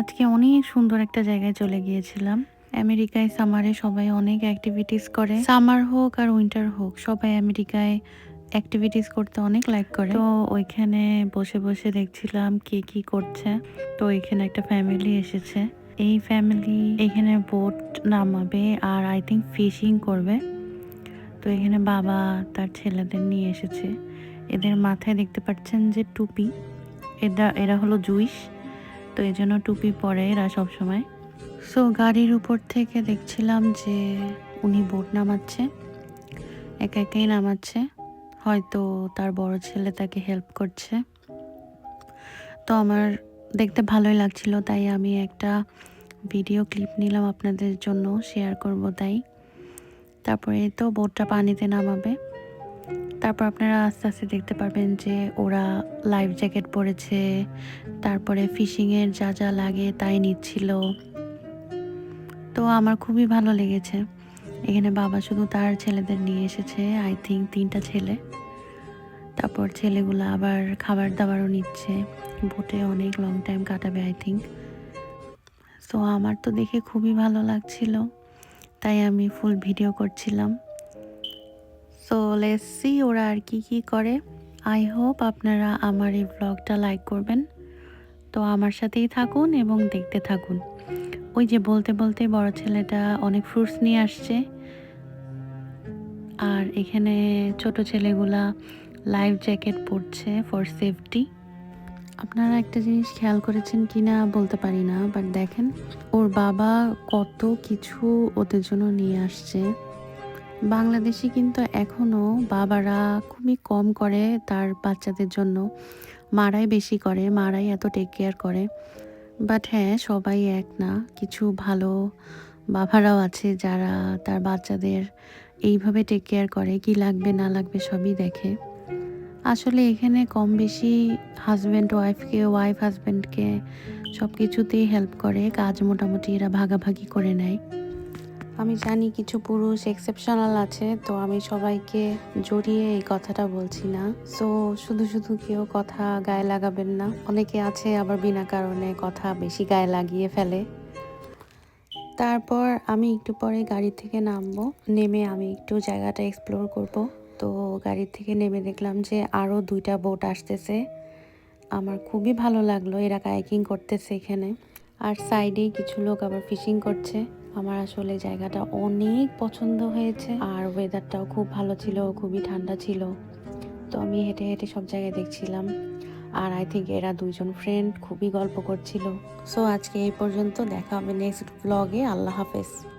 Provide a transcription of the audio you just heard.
আজকে অনেক সুন্দর একটা জায়গায় চলে গিয়েছিলাম। আমেরিকায় সামারে সবাই অনেক অ্যাক্টিভিটিস করে। সামার হোক আর উইন্টার হোক, সবাই আমেরিকায় অ্যাক্টিভিটিস করতে অনেক লাইক করে। তো ওইখানে বসে বসে দেখছিলাম কে কি করছে। তো এখানে একটা ফ্যামিলি এসেছে। এই ফ্যামিলি এখানে বোট নামাবে আর আই থিঙ্ক ফিশিং করবে। তো এখানে বাবা তার ছেলেদের নিয়ে এসেছে। এদের মাথায় দেখতে পাচ্ছেন যে টুপি। এরা এরা হলো জুইশ। তো এই জন্য টুপি পরে এরা সবসময় সো গাড়ির উপর থেকে দেখছিলাম যে উনি বোট নামাচ্ছে। একা একাই নামাচ্ছে। হয়তো তার বড় ছেলে তাকে হেল্প করছে। তো আমার দেখতে ভালোই লাগছিল, তাই আমি একটা ভিডিও ক্লিপ নিলাম আপনাদের জন্য শেয়ার করব তাই। তারপরে তো বোটটা পানিতে নামাবে। তারপর আপনারা আস্তে আস্তে দেখতে পারবেন যে ওরা লাইফ জ্যাকেট পরেছে, তারপরে ফিশিংয়ের যা যা লাগে তাই নিচ্ছিল। তো আমার খুবই ভালো লেগেছে। এখানে বাবা শুধু তার ছেলেদের নিয়ে এসেছে আই থিঙ্ক তিনটা ছেলে। তারপর ছেলেগুলো আবার খাবার দাবারও নিচ্ছে। বোটে অনেক লং টাইম কাটাবে আই থিঙ্ক সো আমার তো দেখে খুবই ভালো লাগছিল। তাই আমি ফুল ভিডিও করছিলাম। সো লেটস সি ওরা আর কি কি করে। আই হোপ আপনারা আমার এই ব্লগটা লাইক করবেন। তো আমার সাথেই থাকুন এবং দেখতে থাকুন। ওই যে বলতে বলতে বড় ছেলেটা অনেক ফ্রুটস নিয়ে আসছে। আর এখানে ছোট ছেলেগুলা লাইফ জ্যাকেট পরছে ফর সেফটি আপনারা একটা জিনিস খেয়াল করেছেন কি না বলতে পারি না বাট দেখেন, ওর বাবা কত কিছু ওদের জন্য নিয়ে আসছে। বাংলাদেশে কিন্তু এখনও বাবারা খুবই কম করে তার বাচ্চাদের জন্য। মারাই বেশি করে, মারাই এত টেক কেয়ার করে। বাট হ্যাঁ সবাই এক না, কিছু ভালো বাবারাও আছে যারা তার বাচ্চাদের এইভাবে টেক কেয়ার করে, কি লাগবে না লাগবে সবই দেখে। আসলে এখানে কম বেশি হাজব্যান্ড ওয়াইফকে ওয়াইফ হাজব্যান্ডকে সব কিছুতেই হেল্প করে, কাজ মোটামুটি এরা ভাগাভাগি করে নেয়। আমি জানি কিছু পুরুষ এক্সেপশনাল আছে, তো আমি সবাইকে জড়িয়ে এই কথাটা বলছি না। সো শুধু শুধু কেউ কথা গায়ে লাগাবেন না। অনেকে আছে আবার বিনা কারণে কথা বেশি গায়ে লাগিয়ে ফেলে। তারপর আমি একটু পরে গাড়ি থেকে নামবো। নেমে আমি একটু জায়গাটা এক্সপ্লোর করব। তো গাড়ি থেকে নেমে দেখলাম যে আরও দুইটা বোট আসতেছে। আমার খুবই ভালো লাগল এরা কাইকিং করতেছে এখানে। আর সাইডেই কিছু লোক আবার ফিশিং করছে। আমার আসলে জায়গাটা অনেক পছন্দ হয়েছে। আর ওয়েদারটাও খুব ভালো ছিল, খুবই ঠান্ডা ছিল। তো আমি হেঁটে হেঁটে সব জায়গায় দেখছিলাম। আর আই থিঙ্ক এরা দুইজন ফ্রেন্ড খুবই গল্প করছিল। সো আজকে এই পর্যন্ত দেখা হবে নেক্সট ব্লগে আল্লাহ হাফেজ।